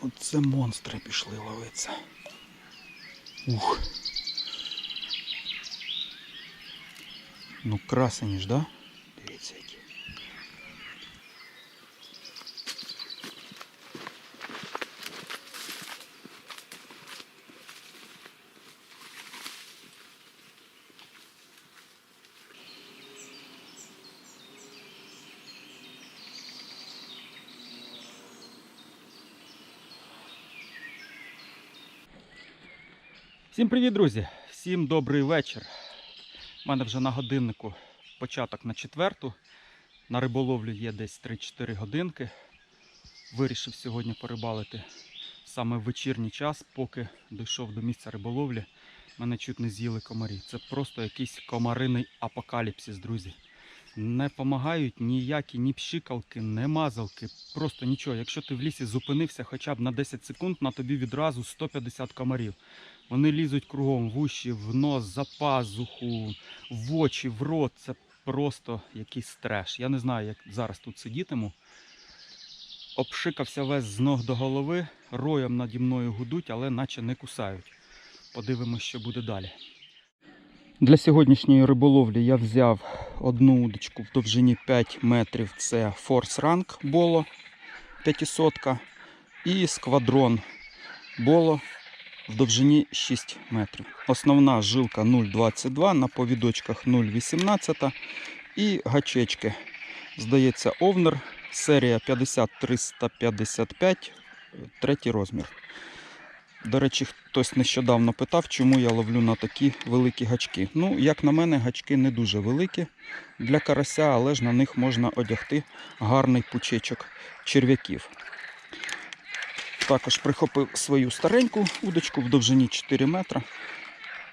Оце монстри пішли ловитися. Ух. Ну красені ж, да? Дивіться які. Всім привіт, друзі! Всім добрий вечір. У мене вже на годиннику початок на четверту. На риболовлю є десь 3-4 годинки. Вирішив сьогодні порибалити саме в вечірній час, поки дійшов до місця риболовлі. Мене чуть не з'їли комарі. Це просто якийсь комариний апокаліпсис, друзі. Не допомагають ніякі ні пшикалки, ні мазалки, просто нічого. Якщо ти в лісі зупинився хоча б на 10 секунд, на тобі відразу 150 комарів. Вони лізуть кругом в уші, в нос, за пазуху, в очі, в рот. Це просто якийсь треш. Я не знаю, як зараз тут сидітиму. Обшикався весь з ног до голови, роєм наді мною гудуть, але наче не кусають. Подивимось, що буде далі. Для сьогоднішньої риболовлі я взяв одну удочку в довжині 5 метрів. Це Force Rank Боло 500 і сквадрон Боло в довжині 6 метрів. Основна жилка 0,22, на повідочках 0,18 і гачечки. Здається, овнер, серія 50-355, третій розмір. До речі, хтось нещодавно питав, чому я ловлю на такі великі гачки. Ну, як на мене, гачки не дуже великі для карася, але ж на них можна одягти гарний пучечок черв'яків. Також прихопив свою стареньку удочку в довжині 4 метра.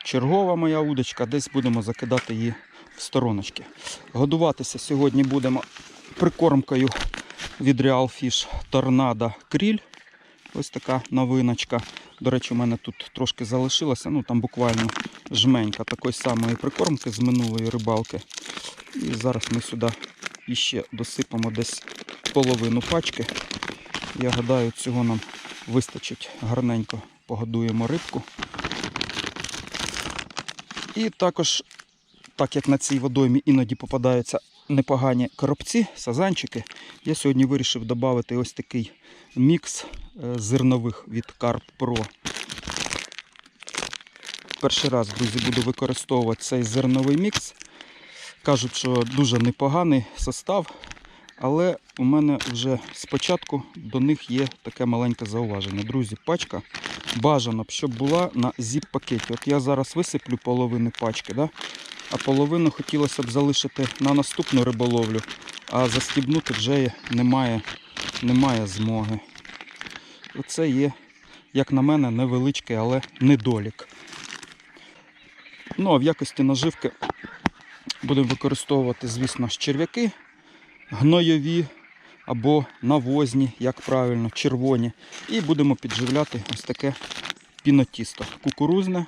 Чергова моя удочка, десь будемо закидати її в стороночки. Годуватися сьогодні будемо прикормкою від Real Fish Tornado Кріль. Ось така новиночка. До речі, у мене тут трошки залишилося, ну там буквально жменька такої самої прикормки з минулої рибалки. І зараз ми сюди іще досипемо десь половину пачки. Я гадаю, цього нам вистачить гарненько погодуємо рибку. І також, так як на цій водоймі іноді попадаються непогані коробці, сазанчики, я сьогодні вирішив додати ось такий мікс е, зернових від Carp Pro. Перший раз, друзі, буду використовувати цей зерновий мікс. Кажуть, що дуже непоганий состав, але у мене вже спочатку до них є таке маленьке зауваження. Друзі, пачка бажано б, щоб була на зіп-пакеті. От я зараз висиплю половину пачки, да? а половину хотілося б залишити на наступну риболовлю, а застібнути вже немає, немає змоги. Оце є, як на мене, невеличкий, але недолік. Ну, а в якості наживки будемо використовувати, звісно, черв'яки гнойові або навозні, як правильно, червоні. І будемо підживляти ось таке пінотісто. Кукурузне,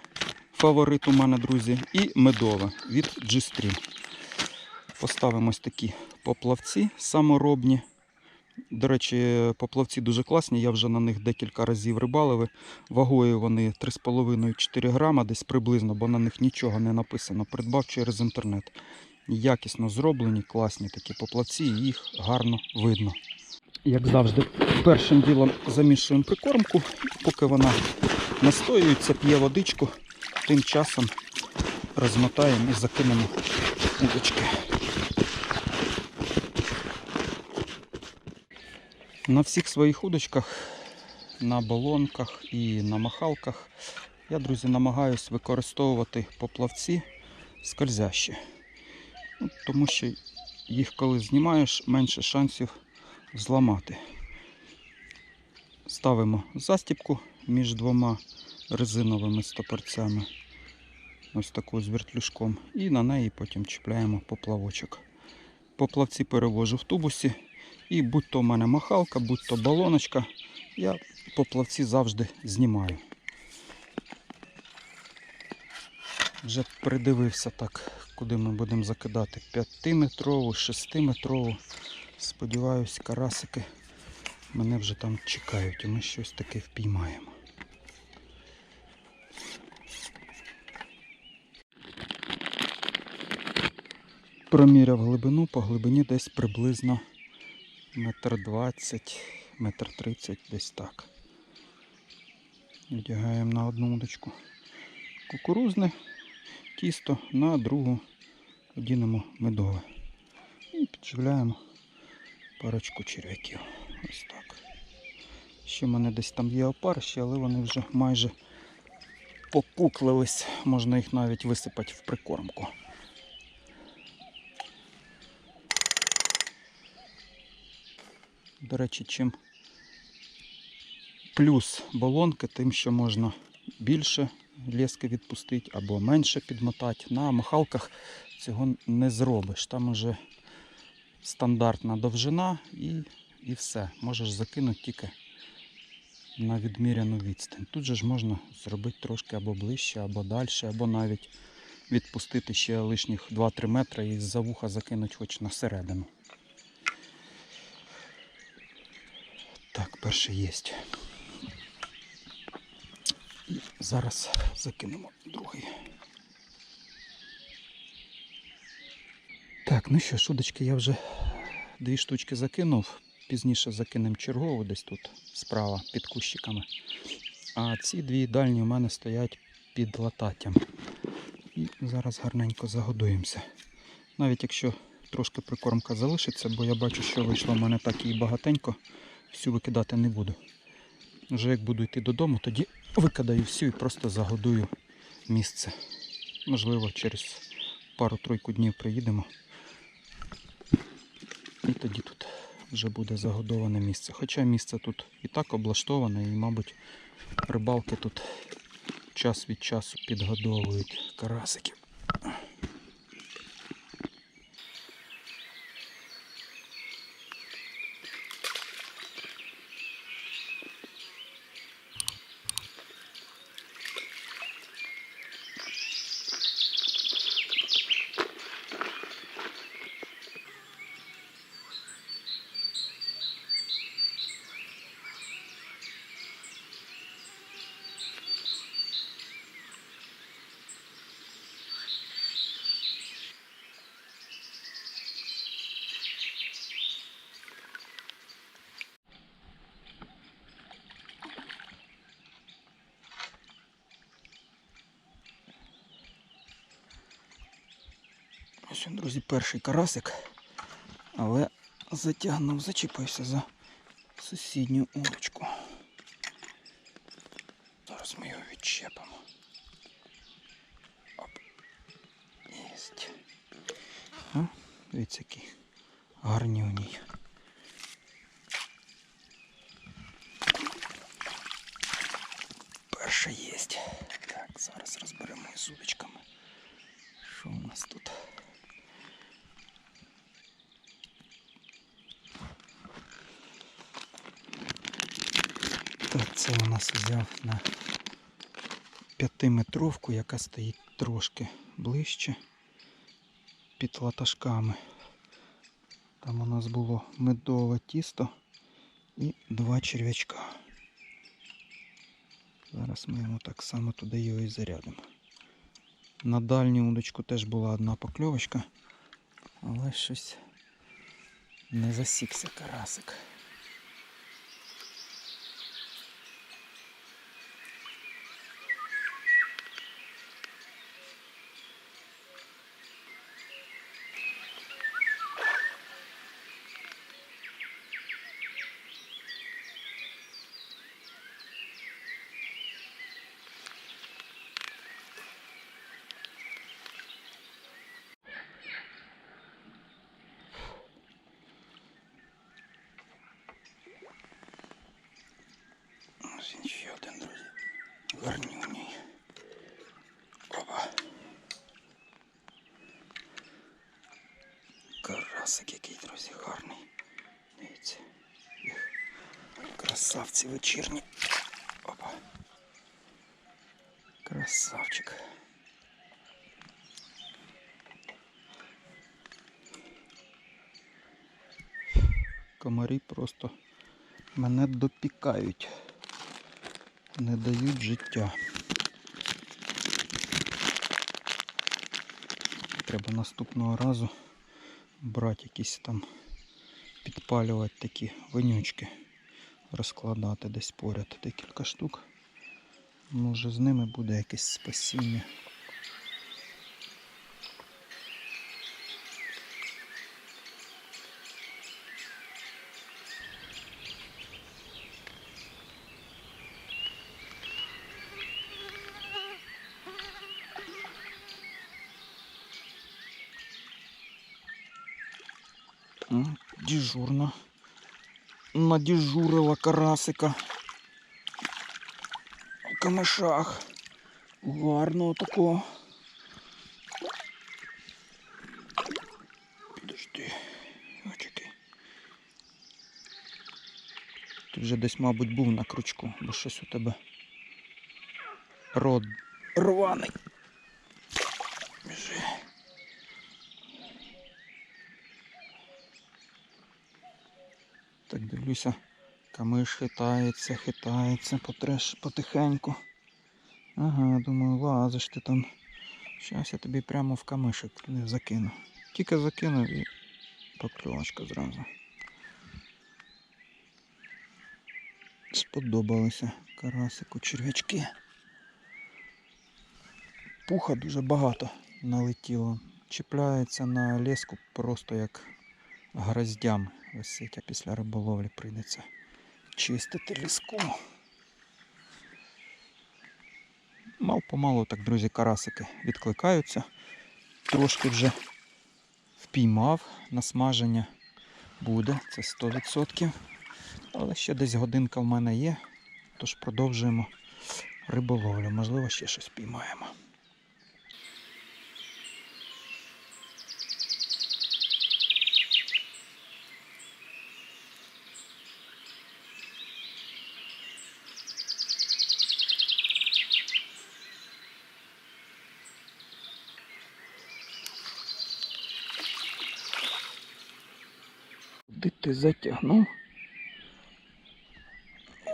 фаворит у мене, друзі, і медове від G-Stream. Поставимо ось такі поплавці саморобні. До речі, поплавці дуже класні, я вже на них декілька разів рибалив. Вагою вони 3,5-4 грама, десь приблизно, бо на них нічого не написано. Придбав через інтернет. Якісно зроблені, класні такі поплавці, їх гарно видно. Як завжди, першим ділом замішуємо прикормку, поки вона настоюється, п'є водичку, тим часом розмотаємо і закинемо удочки. На всіх своїх удочках, на балонках і на махалках я, друзі, намагаюсь використовувати поплавці скользящі. Ну, Тому що їх коли знімаєш, менше шансів зламати. Ставимо застіпку між двома резиновими стопорцями, ось таку з вертлюжком, і на неї потім чіпляємо поплавочок. Поплавці перевожу в тубусі, і будь то в мене махалка, будь то балоночка, я поплавці завжди знімаю. Вже придивився так, куди ми будемо закидати 5-метрову, 6-метрову. Сподіваюсь, карасики Мене вже там чекають, і ми щось таке впіймаємо. Проміряв глибину, по глибині десь приблизно метр двадцять, метр тридцять, десь так. Вдягаємо на одну удочку кукурузне тісто, на другу одінемо медове. І підживляємо парочку черв'яків. Ось так. Ще в мене десь там є опарищі, але вони вже майже попуклились. Можна їх навіть висипати в прикормку. До речі, чим плюс болонки, тим, що можна більше лески відпустити або менше підмотати. На махалках цього не зробиш. Там уже стандартна довжина і, і все. Можеш закинути тільки на відміряну відстань. Тут же ж можна зробити трошки або ближче, або далі, або навіть відпустити ще лишніх 2-3 метри і за вуха закинути хоч на середину. Так, перший є. Зараз закинемо другий. Так, ну що, шудочки я вже дві штучки закинув. Пізніше закинемо чергову десь тут справа під кущиками. А ці дві дальні у мене стоять під лататтям. І зараз гарненько загодуємося. Навіть якщо трошки прикормка залишиться, бо я бачу, що вийшло в мене так і багатенько, всю викидати не буду. Вже як буду йти додому, тоді викидаю всю і просто загодую місце. Можливо, через пару-тройку днів приїдемо. І тоді тут вже буде загодоване місце. Хоча місце тут і так облаштоване, і, мабуть, рибалки тут час від часу підгодовують карасиків. Ось друзі, перший карасик, але затягнув, зачепився за сусідню удочку. Зараз ми його відчепимо. Оп. Єсть. Дивіться, який гарнюній. Перша єсть. Так, зараз розберемо із удочками. Що у нас тут? Так, це у нас взяв на п'ятиметровку, яка стоїть трошки ближче під латашками. Там у нас було медове тісто і два черв'ячка. Зараз ми йому так само туди його і зарядимо. На дальню удочку теж була одна покльовочка, але щось не засікся карасик. Один, друзі. Гарнюній. Опа. Карасик який, друзі, гарний. Дивіться. Красавці вечірні. Опа. Красавчик. Комарі просто мене допікають. Не дають життя. Треба наступного разу брати якісь там, підпалювати такі вонючки, розкладати десь поряд декілька штук. Може з ними буде якесь спасіння. Дежурно. Надежурила карасика. У камешах. Гарного такого. Підожди. Який. Ти вже десь, мабуть, був на крючку, бо щось у тебе рот рваний. Так дивлюся, камиш хитається, хитається потреш потихеньку. Ага, думаю, лазиш ти там. Щас я тобі прямо в камишик не закину. Тільки закинув і покльовочка зразу. Сподобалися карасику черв'ячки. Пуха дуже багато налетіло. Чіпляється на леску просто як гроздями висить, а після риболовлі прийдеться чистити ліску. Мал помалу так, друзі, карасики відкликаються. Трошки вже впіймав на смаження. Буде, це 100%. Але ще десь годинка в мене є, тож продовжуємо риболовлю. Можливо, ще щось піймаємо. Куди ти затягнув?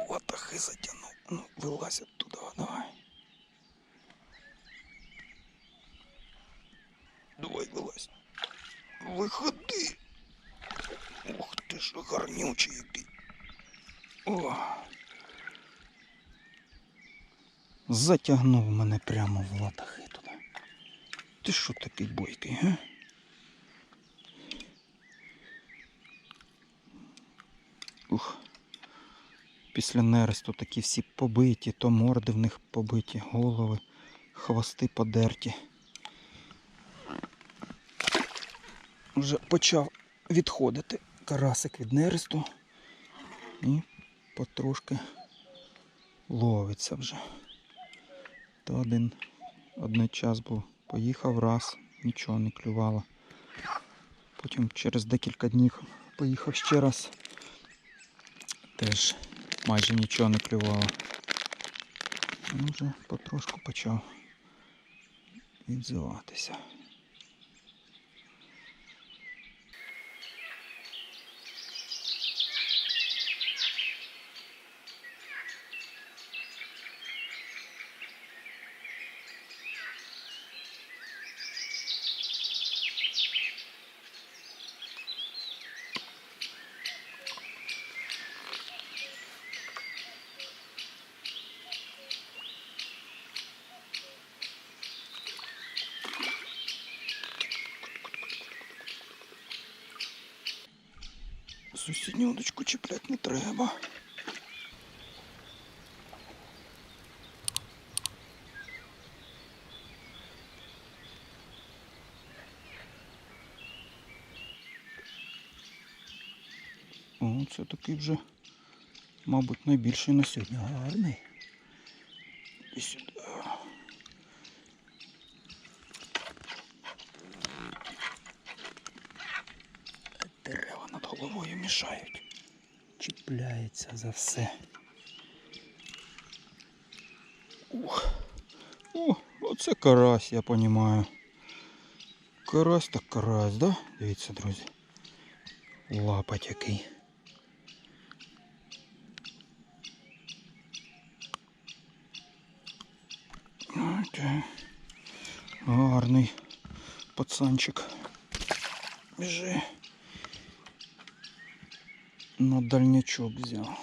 Ватахи затягнув. Ну, вилазь оттуда, давай. Давай, вилазь. Виходи. Ух ти ж гарнючий який. О. Затягнув мене прямо в латахи туди. Ти що такий бойкий, га? Після нересту такі всі побиті, то морди в них побиті, голови, хвости подерті. Вже почав відходити карасик від нересту і потрошки ловиться вже. То один, один час був, поїхав раз, нічого не клювало. Потім через декілька днів поїхав ще раз теж майже нічого не клювало. Він вже потрошку почав відзиватися. Сусідню удочку чіплять не треба. О, це такий вже, мабуть, найбільший на сьогодні. Гарний. чіпляється за все. Ух. О, оце карась, я понімаю. Карась так карась, да? Дивіться, друзі. Лапать який. Гарний пацанчик. Біжи. На дальнячок взяв.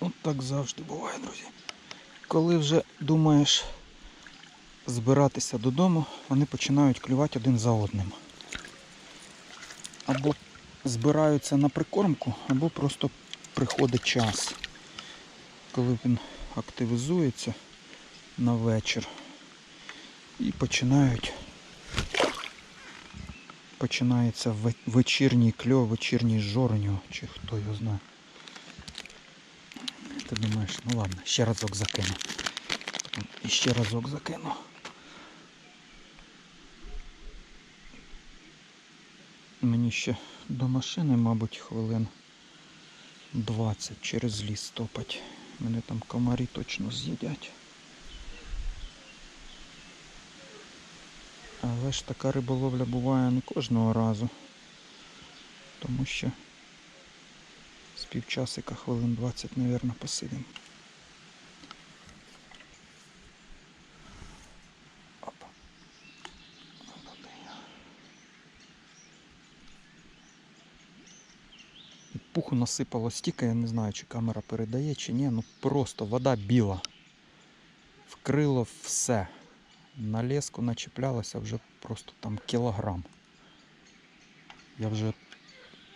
От так завжди буває, друзі. Коли вже думаєш збиратися додому, вони починають клювати один за одним. Або збираються на прикормку, або просто приходить час, коли він активізується на вечір і починають починається вечірній кльов, вечірній жор у нього, чи хто його знає. Ти думаєш, ну ладно, ще разок закину. І ще разок закину. Мені ще до машини, мабуть, хвилин 20 через ліс топать. Мене там комарі точно з'їдять. Але ж така риболовля буває не кожного разу. Тому що півчасика хвилин 20, мабуть, посидимо. Пуху насипало стільки, я не знаю, чи камера передає, чи ні. Ну просто вода біла. Вкрило все. На леску начіплялося вже просто там кілограм. Я вже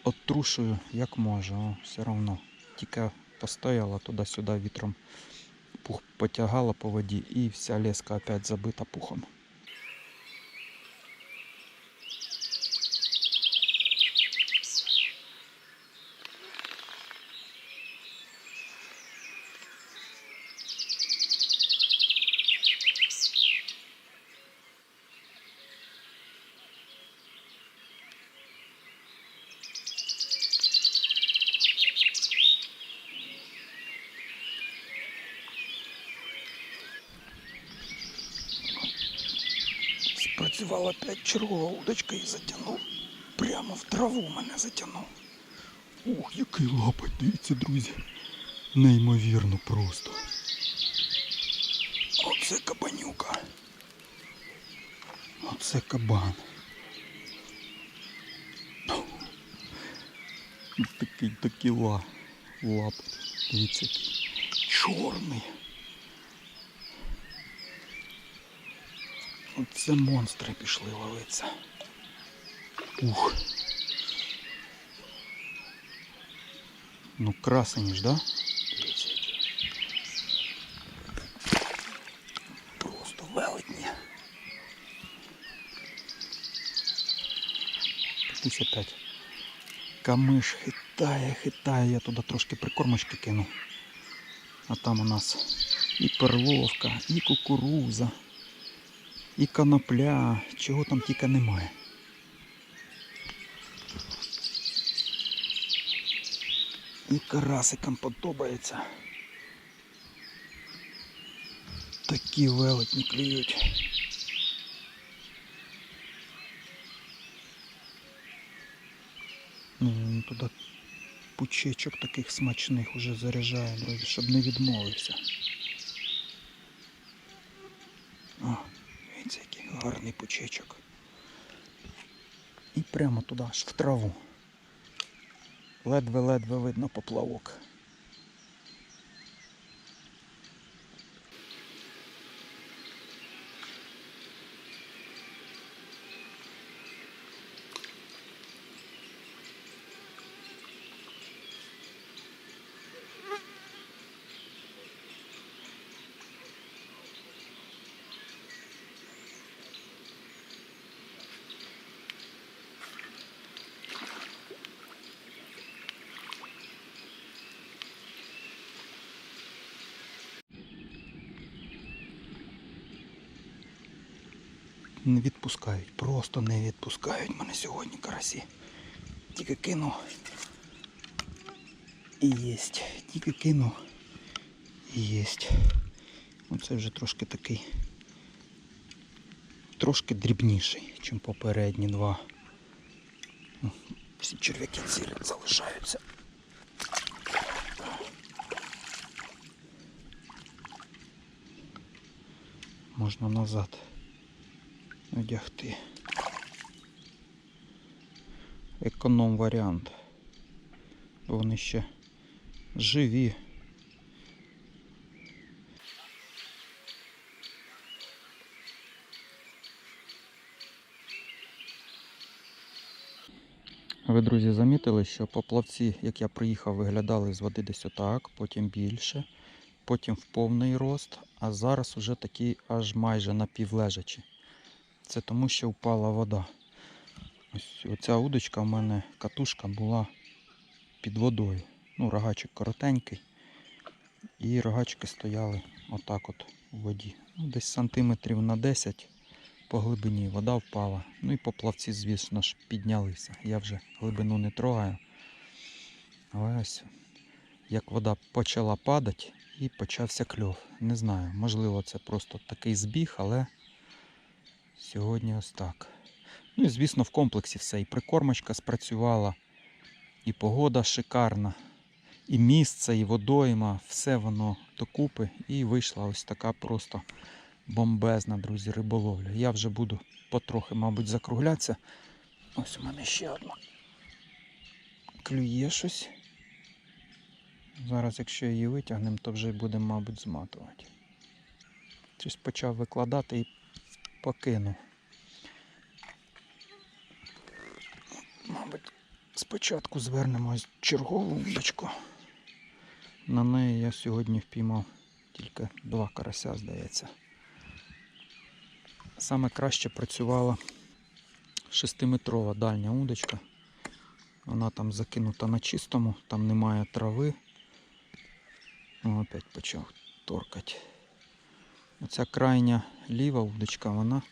оттрушую як можу, все одно. Тільки постояла туди-сюди вітром. Пух потягала по воді і вся леска опять забита пухом. Спрацювала опять чергова удочка і затягнув. Прямо в траву мене затягнув. Ух, який лапать, дивіться, друзі. Неймовірно просто. Оце кабанюка. Оце кабан. Такий такий ла. Лап. Дивіться, чорний. Оце монстри пішли ловитися. Ух. Ну красені ж, да? Просто велетні. Дивіться опять. Камиш хитає, хитає, я туди трошки прикормочки кину. А там у нас і перловка, і кукуруза і конопля, чого там тільки немає. І карасикам подобається. Такі велетні клюють. Ну, туди пучечок таких смачних уже заряджає, друзі, щоб не відмовився. Дивіться, який гарний пучечок. І прямо туди аж в траву. Ледве-ледве видно поплавок. Не відпускають, просто не відпускають мене сьогодні карасі. Тільки кину. І єсть. Тільки кину. І єсть. Оце вже трошки такий. Трошки дрібніший, ніж попередні два. Ну, Всі черв'яки цілі залишаються. Можна назад одягти. Економ варіант. Вони ще живі. Ви, друзі, замітили, що поплавці, як я приїхав, виглядали з води десь отак, потім більше, потім в повний рост, а зараз уже такі аж майже напівлежачі. Це тому, що впала вода. Ось оця удочка в мене катушка була під водою. Ну, рогачик коротенький. І рогачки стояли отак от у воді. Ну, десь сантиметрів на 10 по глибині вода впала. Ну і поплавці, звісно ж, піднялися. Я вже глибину не трогаю. Але ось як вода почала падати і почався кльов. Не знаю, можливо, це просто такий збіг, але сьогодні ось так. Ну і звісно, в комплексі все. І прикормочка спрацювала, і погода шикарна, і місце, і водойма, все воно докупи. І вийшла ось така просто бомбезна, друзі, риболовля. Я вже буду потрохи, мабуть, закруглятися. Ось у мене ще одна. Клює щось. Зараз, якщо її витягнемо, то вже будемо, мабуть, зматувати. Щось почав викладати і покинув. Мабуть, спочатку звернемо чергову удочку. На неї я сьогодні впіймав тільки два карася, здається. Саме краще працювала шестиметрова дальня удочка. Вона там закинута на чистому, там немає трави. О, опять почав торкати. Оця крайня ліва удочка, вона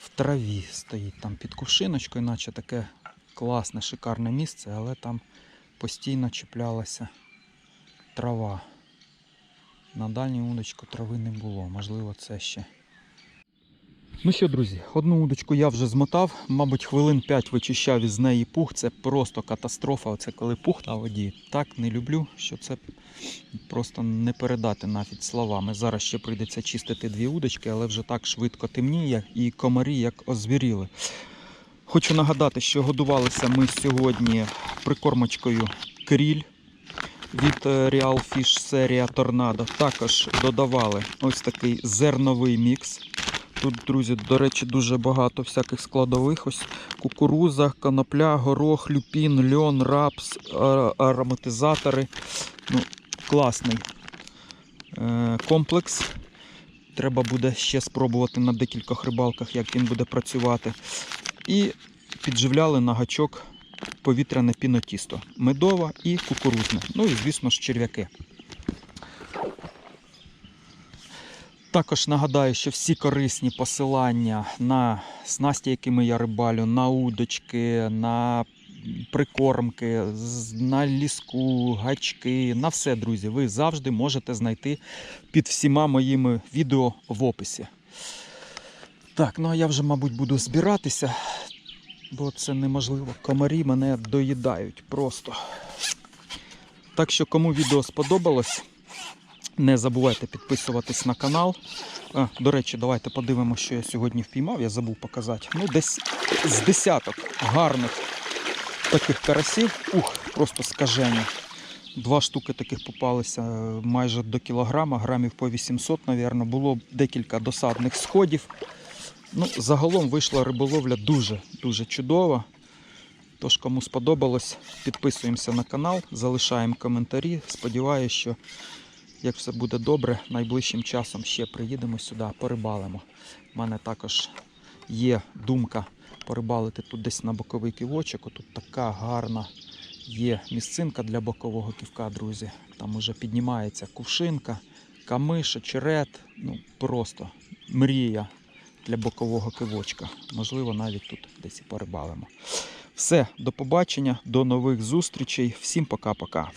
в траві стоїть там під кувшиночкою, наче таке класне, шикарне місце, але там постійно чіплялася трава. На дальній удочку трави не було, можливо, це ще. Ну що, друзі, одну удочку я вже змотав, мабуть, хвилин 5 вичищав із неї пух. Це просто катастрофа. Оце коли пух на воді. Так не люблю, що це просто не передати навіть словами. Зараз ще прийдеться чистити дві удочки, але вже так швидко темніє і комарі як озвіріли. Хочу нагадати, що годувалися ми сьогодні прикормочкою кріль від е, Real Fish серія Торнадо. Також додавали ось такий зерновий мікс. Тут, друзі, до речі, дуже багато всяких складових. Ось кукуруза, конопля, горох, люпін, льон, рапс, ароматизатори. Ну, класний е, комплекс. Треба буде ще спробувати на декількох рибалках, як він буде працювати. І підживляли на гачок повітряне пінотісто. Медова і кукурузне. Ну і, звісно ж, черв'яки. Також нагадаю, що всі корисні посилання на снасті, якими я рибалю, на удочки, на прикормки, на ліску, гачки, на все, друзі, ви завжди можете знайти під всіма моїми відео в описі. Так, ну а я вже, мабуть, буду збиратися, бо це неможливо. Комарі мене доїдають просто. Так що, кому відео сподобалось, не забувайте підписуватись на канал. До речі, давайте подивимося, що я сьогодні впіймав. Я забув показати. Ну, десь з десяток гарних таких карасів. Ух, просто скажені. Два штуки таких попалися е, майже до кілограма, грамів по 800, мабуть. Було декілька досадних сходів. Ну, загалом вийшла риболовля дуже-дуже чудова. Тож, кому сподобалось, підписуємося на канал, залишаємо коментарі. Сподіваюся, що як все буде добре, найближчим часом ще приїдемо сюди, порибалимо. У мене також є думка порибалити тут десь на боковий ківочок. Тут така гарна є місцинка для бокового ківка, друзі. Там уже піднімається кувшинка, камиш, очерет. Ну просто мрія для бокового кивочка. Можливо, навіть тут десь і порибалимо. Все, до побачення, до нових зустрічей. Всім пока-пока.